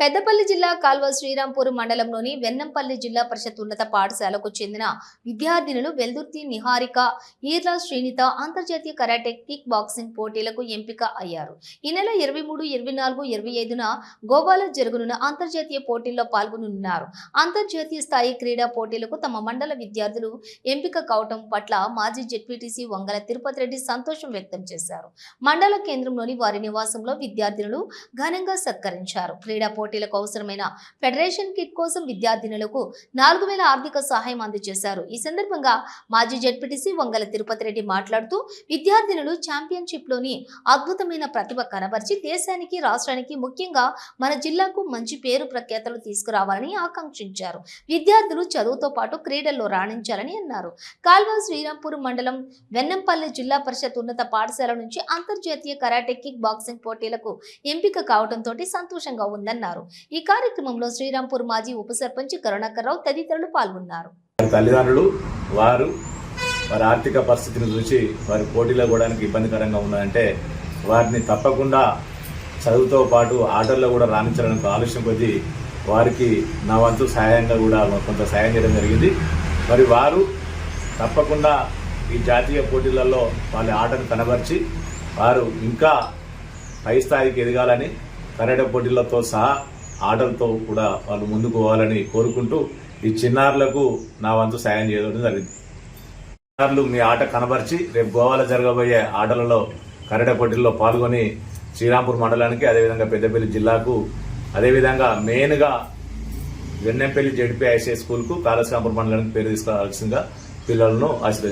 పెద్దపల్లి జిల్లా కాల్వ శ్రీరాంపూర్ మండలంలోని వెన్నంపల్లి జిల్లా పరిషత్ ఉన్నత పాఠశాలకు చెందిన విద్యార్థినులు వెల్దుర్తి నిహారిక ఈర్లా శ్రీనిత అంతర్జాతీయ కరాటే కిక్ బాక్సింగ్ పోటీలకు ఎంపిక అయ్యారు. ఈ నెల ఇరవై మూడు ఇరవై నాలుగు ఇరవై ఐదున గోవాలో జరుగునున్న అంతర్జాతీయ పోటీల్లో పాల్గొనున్నారు. అంతర్జాతీయ స్థాయి క్రీడా పోటీలకు తమ మండల విద్యార్థులు ఎంపిక కావటం పట్ల మాజీ జెడ్పీటీసీ వంగల తిరుపతి రెడ్డి సంతోషం వ్యక్తం చేశారు. మండల కేంద్రంలోని వారి నివాసంలో విద్యార్థినులు ఘనంగా సత్కరించారు. క్రీడా పోటీ పోటీలకు అవసరమైన ఫెడరేషన్ కిట్ కోసం విద్యార్థినులకు నాలుగు వేల ఆర్థిక సహాయం అందజేశారు. ఈ సందర్భంగా మాజీ జడ్పీటీసీ వంగల తిరుపతి రెడ్డి మాట్లాడుతూ విద్యార్థినులు ఛాంపియన్షిప్లోని అద్భుతమైన ప్రతిభ కనబరిచి దేశానికి రాష్ట్రానికి ముఖ్యంగా మన జిల్లాకు మంచి పేరు ప్రఖ్యాతలు తీసుకురావాలని ఆకాంక్షించారు. విద్యార్థులు చదువుతో పాటు క్రీడల్లో రాణించాలని అన్నారు. కాల్వ శ్రీరాంపూర్ మండలం వెన్నంపల్లి జిల్లా పరిషత్ ఉన్నత పాఠశాల నుంచి అంతర్జాతీయ కరాటే కిక్ బాక్సింగ్ పోటీలకు ఎంపిక కావడంతో సంతోషంగా ఉందన్నారు. ఈ కార్యక్రమంలో శ్రీరాంపూర్ మాజీ ఉప సర్పంచ్ కరుణాకర్రావు తదితరులు పాల్గొన్నారు. వారి తల్లిదండ్రులు వారు వారి ఆర్థిక పరిస్థితిని చూసి వారి పోటీలో కూడా ఇబ్బందికరంగా ఉన్నదంటే వారిని తప్పకుండా చదువుతో పాటు ఆటల్లో కూడా రాణించడానికి ఆలోచన కొద్దీ వారికి నా వంతు సహాయంగా కూడా కొంత సహాయం చేయడం జరిగింది. మరి వారు తప్పకుండా ఈ జాతీయ పోటీలలో వాళ్ళ ఆటను కనబరిచి వారు ఇంకా పై స్థాయికి ఎదగాలని కరాటే పోటీలతో సహా ఆటలతో కూడా వాళ్ళు ముందుకు పోవాలని కోరుకుంటూ ఈ చిన్నారులకు నా వంతు సాయం చేయడం జరిగింది. చిన్నారులు మీ ఆట కనబరిచి రేపు గోవాలో జరగబోయే ఆటలలో కరాటే పోటీల్లో పాల్గొని శ్రీరాంపూర్ మండలానికి అదేవిధంగా పెద్దపల్లి జిల్లాకు అదేవిధంగా మెయిన్గా వెన్నెంపల్లి జడ్పీ ఐసీఐ స్కూల్కు కాళశ్రాంపూర్ మండలానికి పేరు తీసుకోవాల్సిందిగా పిల్లలను ఆశీర్వదించారు.